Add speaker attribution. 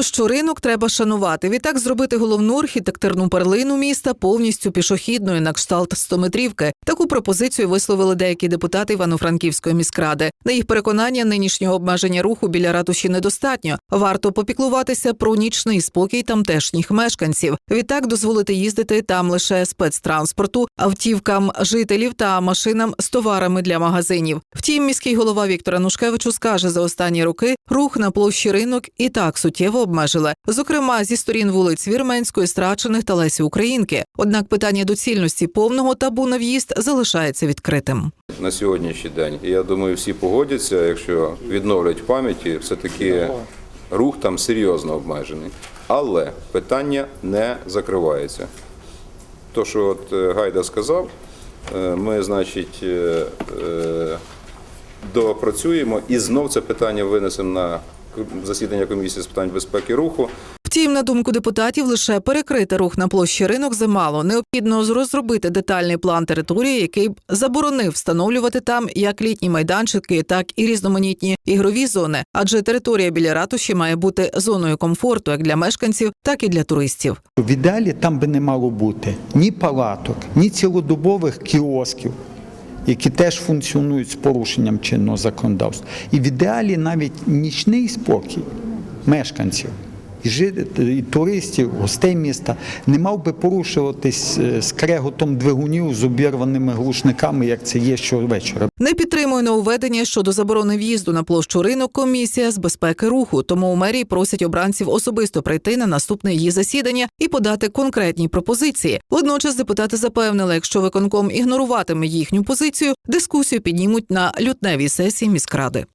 Speaker 1: Площу ринок треба шанувати. Відтак зробити головну архітектурну перлину міста повністю пішохідною на кшталт стометрівки. Таку пропозицію висловили деякі депутати Івано-Франківської міськради. На їх переконання, нинішнього обмеження руху біля ратуші недостатньо. Варто попіклуватися про нічний спокій тамтешніх мешканців. Відтак дозволити їздити там лише спецтранспорту, автівкам жителів та машинам з товарами для магазинів. Втім, міський голова Віктор Анушкевичу скаже, за останні роки рух на площі ринок і так суттєво обмежили, зокрема зі сторін вулиць Вірменської, Страчених та Лесі Українки. Однак питання доцільності повного табу на в'їзд залишається відкритим.
Speaker 2: на сьогоднішній день. Я думаю, всі погодяться, якщо відновлять пам'яті, все-таки рух там серйозно обмежений. Але питання не закривається. То, що от е, Гайда сказав, е, ми, значить, е, допрацюємо і знов це питання винесемо на засідання комісії з питань безпеки руху.
Speaker 1: Втім, на думку депутатів, лише перекрити рух на площі ринок замало. Необхідно розробити детальний план території, який б заборонив встановлювати там як літні майданчики, так і різноманітні ігрові зони. Адже територія біля ратуші має бути зоною комфорту як для мешканців, так і для туристів.
Speaker 3: В ідеалі там би не мало бути ні палаток, ні цілодобових кіосків, які теж функціонують з порушенням чинного законодавства. І в ідеалі навіть нічний спокій мешканців. І жителів, і туристів, гостей міста не мав би порушуватись е, скреготом двигунів з обірваними глушниками, як це є щовечора.
Speaker 1: Не підтримує нововведення щодо заборони в'їзду на площу ринок комісія з безпеки руху. Тому у мерії просять обранців особисто прийти на наступне її засідання і подати конкретні пропозиції. Водночас депутати запевнили, якщо виконком ігноруватиме їхню позицію, дискусію піднімуть на лютневій сесії міськради.